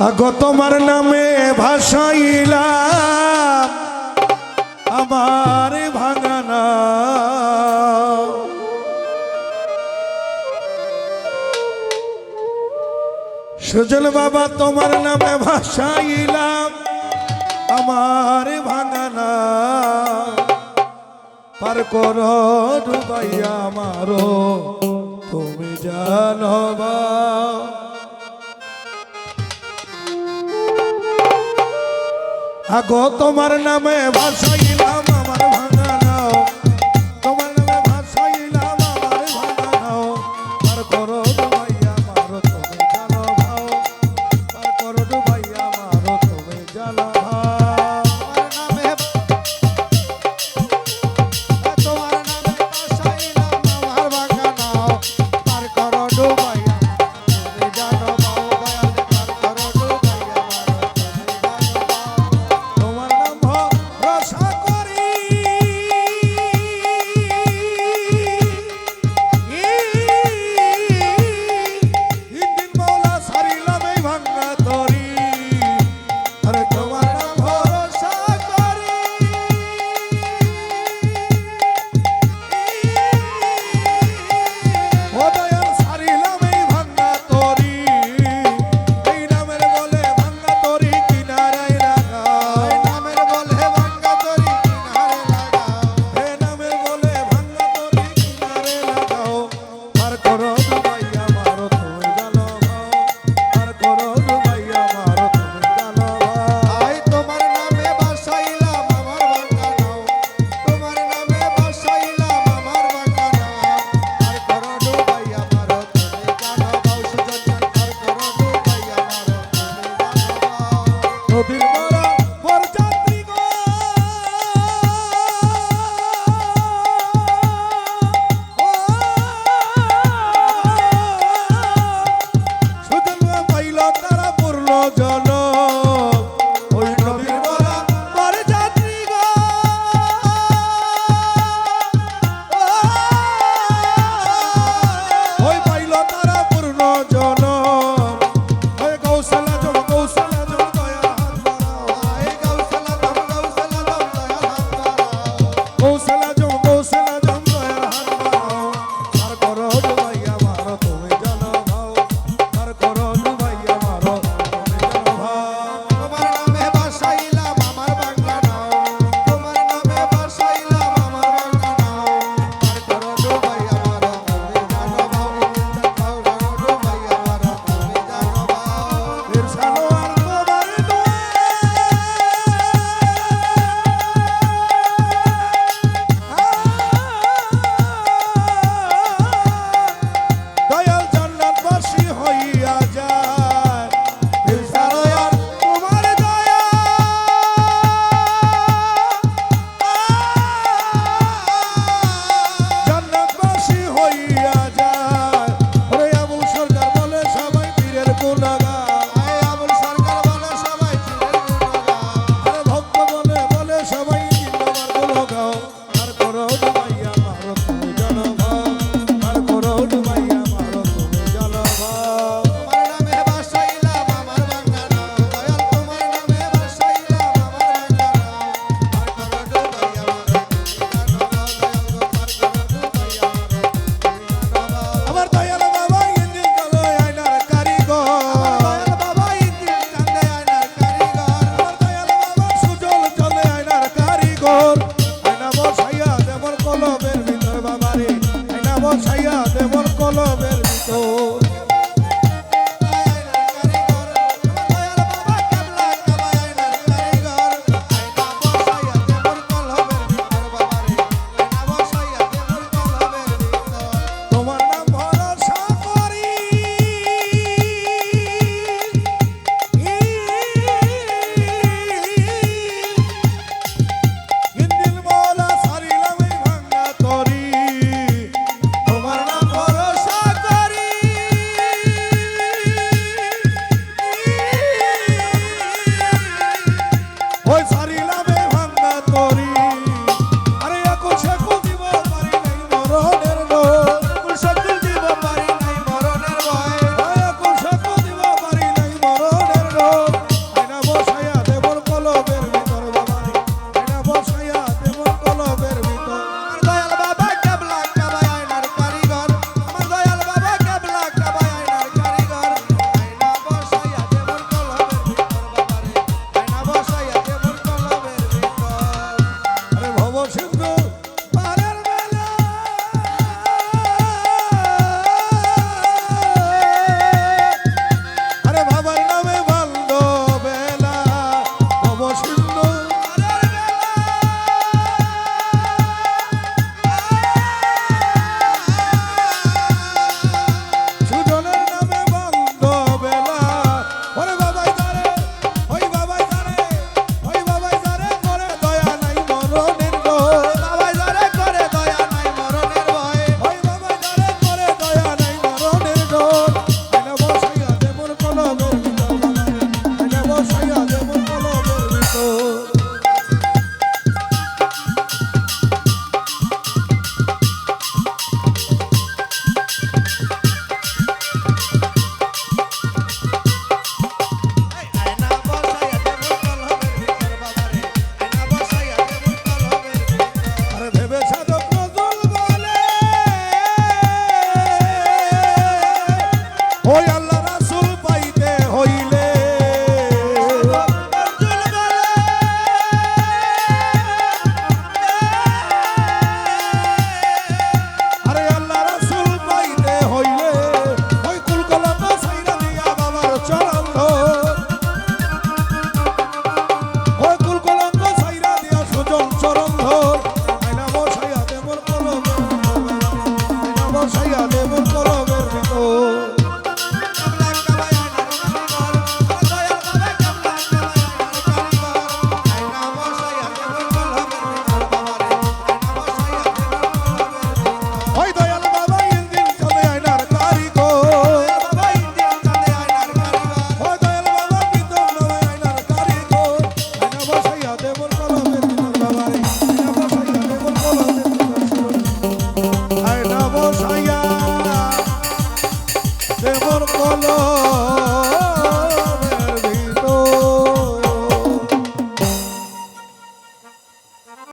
আগো তোমার নামে ভাসাইলাম, আমার ভাঙানা সুজল বাবা তোমার নামে ভাসাইলাম, আমার ভাঙানা পার কর ডুবাইয়া আমারো তুমি জানবা আগো তোমার নামে ভাসাইলাম